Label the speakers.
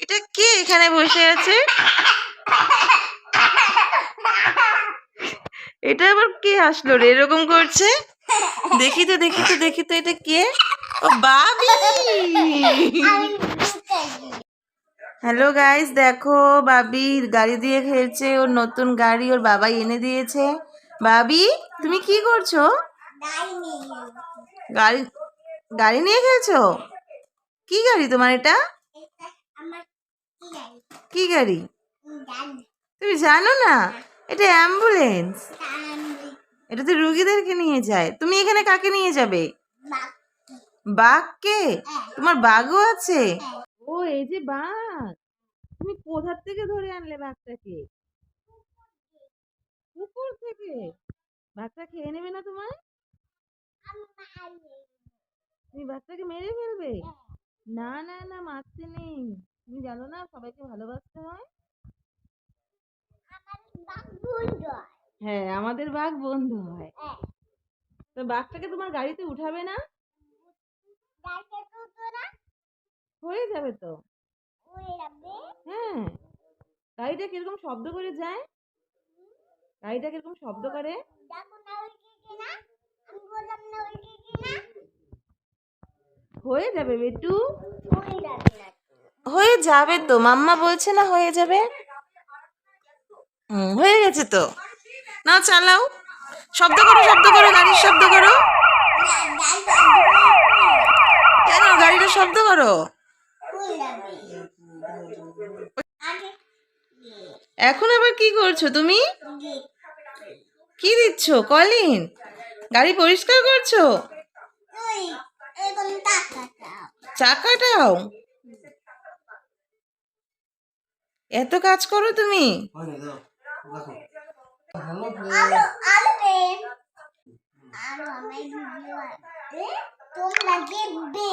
Speaker 1: এটা কে এখানে বসে আছে? এটা আবার কে আসলো রে? এরকম করছে? দেখি তো দেখি তো দেখি তো এটা কে? ও বাবি! হ্যালো গাইস দেখো বাবি গাড়ি দিয়ে খেলছে ওর নতুন গাড়ি ওর বাবাই এনে দিয়েছে। বাবি তুমি কি করছ? গাড়ি গাড়ি নিয়ে খেলছো কি গাড়ি তোমার এটা? কি গাড়ি? তুমি জানো না? এটা অ্যাম্বুলেন্স এটা তো রুগীদেরকে নিয়ে যায়। তুমি এখানে কাকে নিয়ে যাবে? বাঘকে? তোমার বাঘও আছে? ও, এই যে বাঘ। তুমি কোথার থেকে ধরে আনলে বাঘটাকে? কুকুর থেকে? বাঘটা খেয়ে নেবে না তোমার তুমি বাচ্চাকে মেরে ফেলবে? না না না, মারতে তুমি জানো না? সবাইকে ভালোবাসতে হয়। হ্যাঁ। আমাদের বাঘ বন্ধু হয়। তো বাঘটাকে তোমার গাড়িতে উঠাবে না? হয়ে যাবে তো। হ্যাঁ গাড়িটা কীরকম শব্দ করে যায়? গাড়িটা কীরকম শব্দ করে? হয়ে যাবে বেটু হয়ে যাবে তো মাম্মা বলছে না হয়ে যাবে? হয়ে গেছে তো। না চালাও। শব্দ করো শব্দ করো গাড়ির শব্দ করো। কেন গাড়িটা শব্দ করো? এখন আবার কি করছ তুমি? কি দিচ্ছ? কলিন গাড়ি পরিষ্কার করছ? চাকাটাও এত কাজ করো তুমি।
Speaker 2: তোমরা দেখবে।